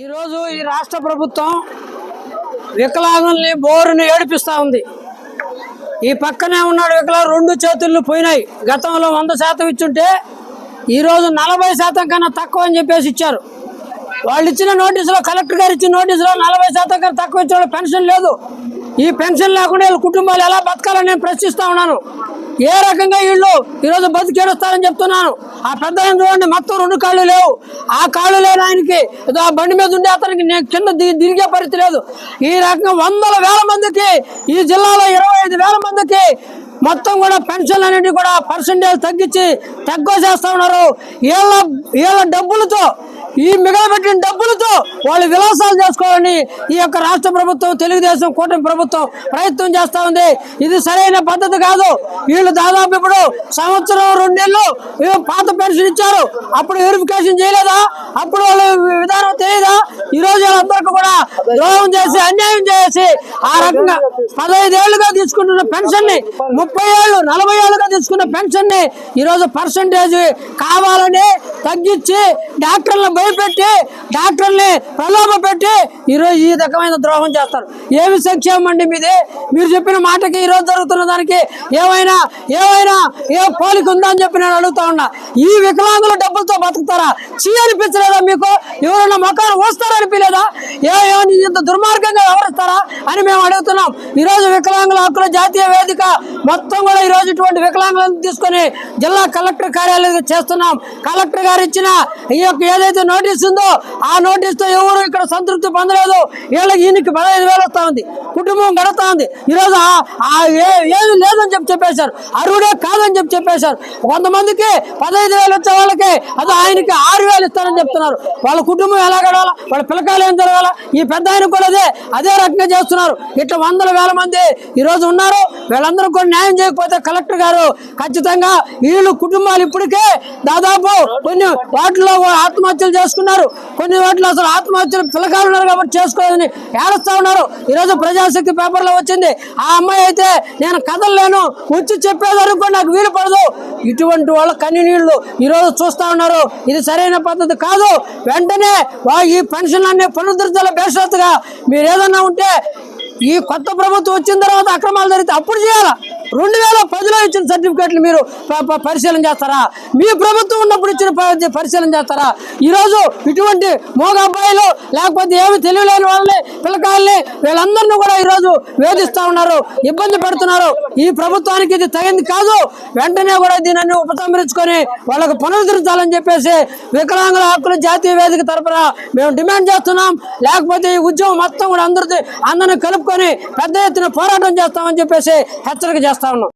ఈరోజు ఈ రాష్ట్ర ప్రభుత్వం వికలాంగుల్ని బోరుని ఏడిపిస్తూ ఉంది. ఈ పక్కనే ఉన్నాడు వికలాంగు రెండు చేతులు పోయినాయి. గతంలో వంద శాతం ఇచ్చుంటే ఈరోజు నలభై శాతం కన్నా తక్కువ అని చెప్పేసి ఇచ్చారు. వాళ్ళు ఇచ్చిన నోటీసులో కలెక్టర్ గారు ఇచ్చిన నోటీసులో నలభై శాతం కన్నా తక్కువ ఇచ్చిన పెన్షన్ లేదు. ఈ పెన్షన్ లేకుండా వీళ్ళ కుటుంబాలు ఎలా బతకాలని నేను ప్రశ్నిస్తూ ఉన్నాను. ఏ రకంగా వీళ్ళు ఈరోజు బతికేడుస్తారని చెప్తున్నాను. ఆ పెద్ద చూడండి మొత్తం రెండు కాళ్ళు లేవు. ఆ కాళ్ళు లేని ఆయనకి ఆ బండి మీద ఉండే అతనికి నేను కింద దిరిగే పరిస్థితి లేదు. ఈ రకంగా వందల వేల మందికి ఈ జిల్లాలో ఇరవై ఐదు వేల మందికి మొత్తం కూడా పెన్షన్ అనేవి కూడా పర్సంటేజ్ తగ్గించి తక్కువ చేస్తూ ఉన్నారు. వీళ్ళ వీళ్ళ డబ్బులతో ఈ మిగలబెట్టిన డబ్బులతో వాళ్ళు విలాసాలు చేసుకోవాలని ఈ యొక్క రాష్ట్ర ప్రభుత్వం తెలుగుదేశం కూటమి ప్రభుత్వం ప్రయత్నం చేస్తా ఉంది. ఇది సరైన పద్ధతి కాదు. వీళ్ళు దాదాపు ఇప్పుడు సంవత్సరం రెండేళ్ళు పాత పెన్షన్ ఇచ్చారు. అప్పుడు వెరిఫికేషన్ చేయలేదా? అప్పుడు వాళ్ళ విధానం తెలియదా? ఈ రోజు వాళ్ళందరికీ కూడా చేసి అన్యాయం చేసి ఆ రకంగా పదహైదు ఏళ్ళుగా తీసుకుంటున్న పెన్షన్ని ముప్పై ఏళ్ళు నలభై ఏళ్ళుగా తీసుకున్న పెన్షన్ని ఈ రోజు పర్సంటేజ్ కావాలని తగ్గించి డాక్టర్లను భయపెట్టి డాక్టర్ని ప్రలోభ పెట్టి ఈరోజు ఈ రకమైన ద్రోహం చేస్తారు. ఏమి సంక్షేమం అండి మీది? మీరు చెప్పిన మాటకి ఈ రోజు జరుగుతున్న దానికి ఏమైనా ఏమైనా ఏ పోలిక ఉందా అని చెప్పి నేను అడుగుతా ఉన్నా. ఈ వికలాంగుల డబ్బులతో బతుకుతారా? చీ అనిపించలేదా మీకు? ఎవరైనా మొక్కలు వస్తారా అనిపించలేదా ఏ ఏమని ఇంత దుర్మార్గంగా వ్యవహరిస్తారా అని మేము అడుగుతున్నాం. ఈ రోజు వికలాంగుల హక్కుల జాతీయ వేదిక మొత్తం కూడా ఈ రోజు ఇటువంటి వికలాంగులను తీసుకొని జిల్లా కలెక్టర్ కార్యాలయం చేస్తున్నాం. కలెక్టర్ గారు ఇచ్చిన ఈ యొక్క ఏదైతే నోటీస్ ఉందో ఆ నోటీస్తో ఎవరు ఇక్కడ సంతృప్తి పొందలేదు. వీళ్ళకి ఈయనకి పదహైదు వేలు వస్తూ ఉంది. కుటుంబం గడుతా ఉంది. ఈ రోజు ఆ- ఏ- ఏది లేదని చెప్పి చెప్పేశారు. అరువుడే కాదని చెప్పి చెప్పేశారు. కొంతమందికి పదహైదు వేలు వచ్చే వాళ్ళకి అది ఆయనకి ఆరు వేలు ఇస్తారని చెప్తున్నారు. వాళ్ళ కుటుంబం ఎలా గడవాలా? వాళ్ళ పిల్లకాయలు ఏం జరగాల ఈ పెద్ద ఆయన కూడా అదే అదే రకంగా చేస్తున్నారు. ఇట్లా వందల వేల మంది ఈ రోజు ఉన్నారు. వీళ్ళందరూ కూడా న్యాయం చేయకపోతే కలెక్టర్ గారు ఖచ్చితంగా వీళ్ళు కుటుంబాలు ఇప్పటికే దాదాపు కొన్ని వాటిలో ఆత్మహత్యలు చేసుకున్నారు. కొన్ని వాటిలో అసలు ఆత్మహత్యలు పిల్లకాయలు ఉన్నారు కాబట్టి చేసుకోవాలని ఏడుస్తా ఉన్నారు. ఈ రోజు ప్రజాశక్తి పేపర్లో వచ్చింది. ఆ అమ్మాయి అయితే నేను కదలలేను వచ్చి చెప్పేదానికి కూడా నాకు వీలు పడదు. ఇటువంటి వాళ్ళ కన్ని ఈరోజు చూస్తూ చూస్తా ఉన్నారు. ఇది సరైన పద్ధతి కాదు. వెంటనే వా- ఈ పెన్షన్లన్నీ పునరుద్ధరించాల భేషత్తుగా మీరు ఏదన్నా ఉంటే ఈ కొత్త ప్రభుత్వం వచ్చిన తర్వాత అక్రమాలు జరిగితే అప్పుడు చేయాలా? రెండు వేల పదిలో ఇచ్చిన సర్టిఫికేట్లు మీరు పరిశీలన చేస్తారా? మీ ప్రభుత్వం ఉన్నప్పుడు ఇచ్చిన పరిశీలన చేస్తారా? ఈరోజు ఇటువంటి మోగ అబ్బాయిలు లేకపోతే ఏమి తెలియలేని వాళ్ళని పిల్లకాయల్ని వీళ్ళందరినీ కూడా ఈరోజు వేధిస్తా ఉన్నారు ఇబ్బంది పెడుతున్నారు. ఈ ప్రభుత్వానికి ఇది తగింది కాదు. వెంటనే కూడా దీనిని ఉపసంహరించుకొని వాళ్ళకు పునరుద్ధరించాలని చెప్పేసి వికలాంగుల హక్కుల జాతీయ వేదిక తరపున మేము డిమాండ్ చేస్తున్నాం. లేకపోతే ఈ ఉద్యమం మొత్తం కూడా అందరిది అందరిని కలుపుకొని పెద్ద ఎత్తున పోరాటం చేస్తామని చెప్పేసి హెచ్చరిక చేస్తా ఉన్నాం